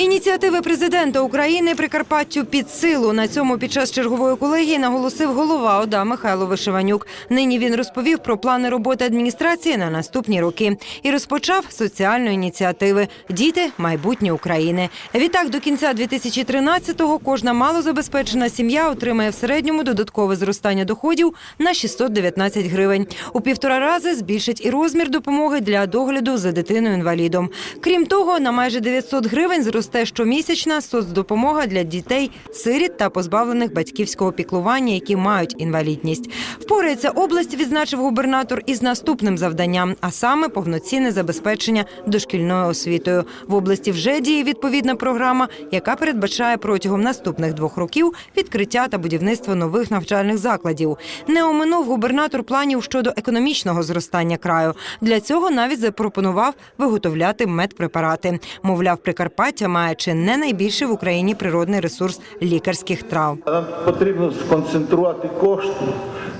Ініціативи президента України Прикарпаттю під силу на цьому під час чергової колегії наголосив голова ОДА Михайло Вишиванюк. Нині він розповів про плани роботи адміністрації на наступні роки і розпочав соціальної ініціативи Діти майбутнє України. Відтак до кінця 2013-го кожна малозабезпечена сім'я отримає в середньому додаткове зростання доходів на 619 гривень. У півтора рази збільшить і розмір допомоги для догляду за дитиною інвалідом. Крім того, на майже 900 гривень зросте щомісячна соцдопомога для дітей, сиріт та позбавлених батьківського піклування, які мають інвалідність. Впорається область, відзначив губернатор, із наступним завданням, а саме повноцінне забезпечення дошкільною освітою. В області вже діє відповідна програма, яка передбачає протягом наступних двох років відкриття та будівництво нових навчальних закладів. Не оминув губернатор планів щодо економічного зростання краю. Для цього навіть запропонував виготовляти медпрепарати. Мовляв, Прикарпаття має чи не найбільший в Україні природний ресурс лікарських трав. Нам потрібно сконцентрувати кошти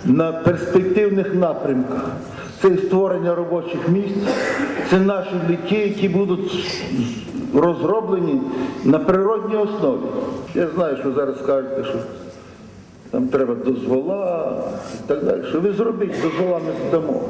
на перспективних напрямках. Це створення робочих місць, це наші ліки, які будуть розроблені на природній основі. Я знаю, що зараз скажете, що там треба дозвола і так далі. Що ви зробіть, дозвола ми здамо.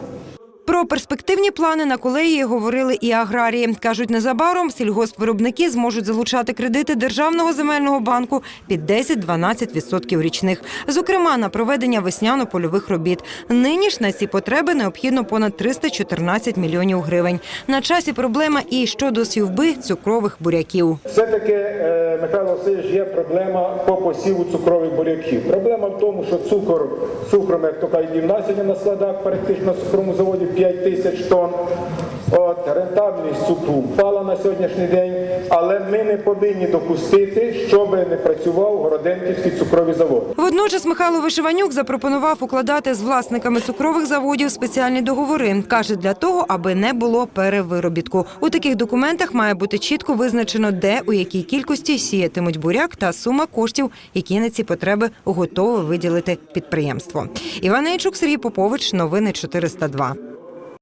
Про перспективні плани на колегії говорили і аграрії. Кажуть, незабаром сільгоспвиробники зможуть залучати кредити Державного земельного банку під 10-12% річних, зокрема на проведення весняно-польових робіт. Нині ж на ці потреби необхідно понад 314 мільйонів гривень. На часі проблема і щодо сівби цукрових буряків. Все-таки, е, Михайло Васильович, є проблема по посіву цукрових буряків. Проблема в тому, що цукор, цукром, як то кажуть, і в нас на складах практично на цукровому заводі 5 тисяч тонн. От, рентабельність цукру впала на сьогоднішній день, але ми не повинні допустити, щоб не працював Городенківський цукровий завод. Водночас Михайло Вишиванюк запропонував укладати з власниками цукрових заводів спеціальні договори. Каже, для того, аби не було перевиробітку. У таких документах має бути чітко визначено, де у якій кількості сіятимуть буряк та сума коштів, які на ці потреби готове виділити підприємство. Іван Ейчук, Сергій Попович, новини 402.